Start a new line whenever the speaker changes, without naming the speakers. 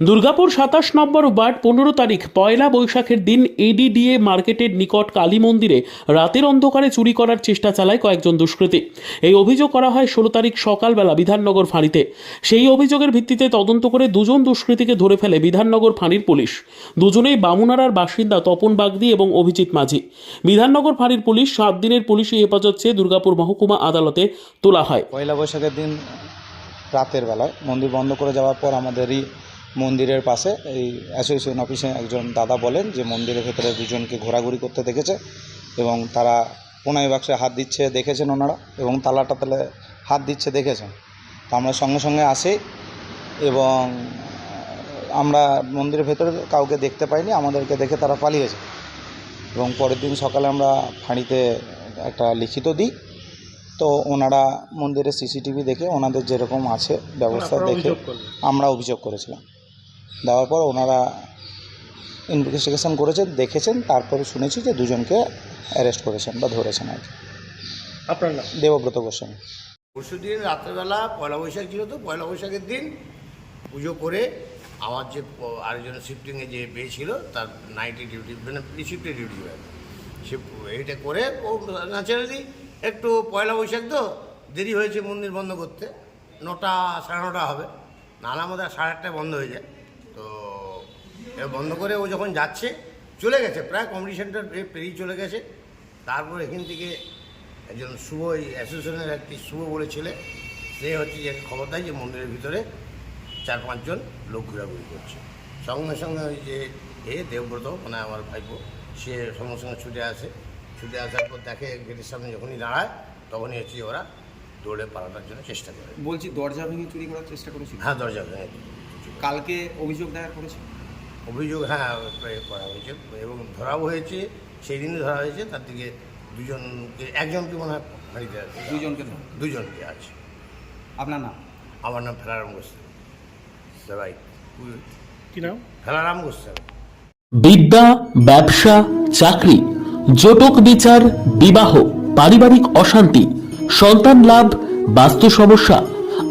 দুর্গাপুর সাতাশ নম্বর ওয়ার্ড পনেরো তারিখ পয়লা বৈশাখের দিন এডিডিএ মার্কেটের নিকট কালী মন্দিরে রাতের অন্ধকারে চুরি করার চেষ্টা চালায় কয়েকজন দুষ্কৃতী। এই অভিযোগ করা হয় ষোলো তারিখ সকালবেলা বিধাননগর ফাঁড়িতে। সেই অভিযোগের ভিত্তিতে তদন্ত করে দুজন দুষ্কৃতীকে ধরে ফেলে বিধাননগর ফাঁড়ির পুলিশ। দুজনেই বামুনারার বাসিন্দা তপন বাগদি এবং অভিজিৎ মাঝি। বিধাননগর ফাঁড়ির পুলিশ সাত দিনের পুলিশি হেফাজত চেয়ে দুর্গাপুর মহকুমা আদালতে তোলা হয়।
পয়লা বৈশাখের দিন রাতের বেলায় মন্দির বন্ধ করে যাওয়ার পর আমাদেরই মন্দিরের পাশে এই অ্যাসোসিয়েশন অফিসে একজন দাদা বলেন যে মন্দিরের ভেতরে দুজনকে ঘোরাঘুরি করতে দেখেছে এবং তারা পোনাই বাক্সে হাত দিচ্ছে দেখেছেন ওনারা এবং তালাটা তালে হাত দিচ্ছে দেখেছেন। তো আমরা সঙ্গে সঙ্গে আসি এবং আমরা মন্দিরের ভেতরে কাউকে দেখতে পাইনি আমাদেরকে দেখে তারা পালিয়েছে। এবং পরের দিন সকালে আমরা ফাঁড়িতে একটা লিখিত দিই। তো ওনারা মন্দিরের সিসিটিভি দেখে ওনাদের যেরকম আছে ব্যবস্থা দেখে আমরা অভিযোগ করেছিলাম। দেওয়ার পর ওনারা ইনভেস্টিগেশন করেছেন দেখেছেন তারপরে শুনেছি যে দুজনকে অ্যারেস্ট করেছেন বা ধরেছেন আর কি।
আপনার নাম?
দেবব্রত গোস্বামী।
পরশু দিন রাত্রেবেলা পয়লা বৈশাখ ছিল তো পয়লা বৈশাখের দিন পুজো করে আমার যে প- আরেকজন শিফটিংয়ে যে পেয়ে ছিল তার নাইটে ডিউটি মানে শিফটে ডিউটি হয়। সে এইটা করে ও ন্যাচারালি একটু পয়লা বৈশাখ তো দেরি হয়েছে মন্দির বন্ধ করতে নটা সাড়ে নটা হবে নাহলে আমাদের সাড়ে আটটায় বন্ধ হয়ে যায়। তো বন্ধ করে ও যখন যাচ্ছে চলে গেছে। প্রায় কম্পিটিশনটা পেরিয়ে চলে গেছে। তারপর এখান থেকে একজন শুভ এই অ্যাসোসিয়েশনের একটি শুভ বলে ছেলে সে হচ্ছে যে খবর দেয় যে মন্দিরের ভিতরে চার পাঁচজন লোক ঘোরাঘুরি করছে। সঙ্গে সঙ্গে ওই যে এ দেবব্রত মানে আমার ভাইপো সে সঙ্গে সঙ্গে ছুটে আসে। ছুটে আসার পর দেখে গেটের সামনে যখনই দাঁড়ায় তখনই হচ্ছে ওরা দৌড়ে পালানোর জন্য চেষ্টা করে।
বলছি দরজা ভেঙে চুরি করার চেষ্টা করেছি
হ্যাঁ দরজা ভেঙে
কালকে অভিযোগ দায়ের করেছে?
অভিযোগ হ্যাঁ করা হয়েছে। এবং ধরাও হয়েছে সেই দিনই ধরা হয়েছে তার থেকে দুজনকে একজনকে মনে হয় আছে
দুজনকে।
দুজনকে আছে।
আপনার নাম?
আমার নাম ফেলারাম গোস্বামী। সবাই
কি নাম?
ফেলারাম গোস্বামী।
বিদ্যা ব্যবসা চাকরি জটক বিচার বিবাহ পারিবারিক অশান্তি সন্তান লাভ বাস্তু সমস্যা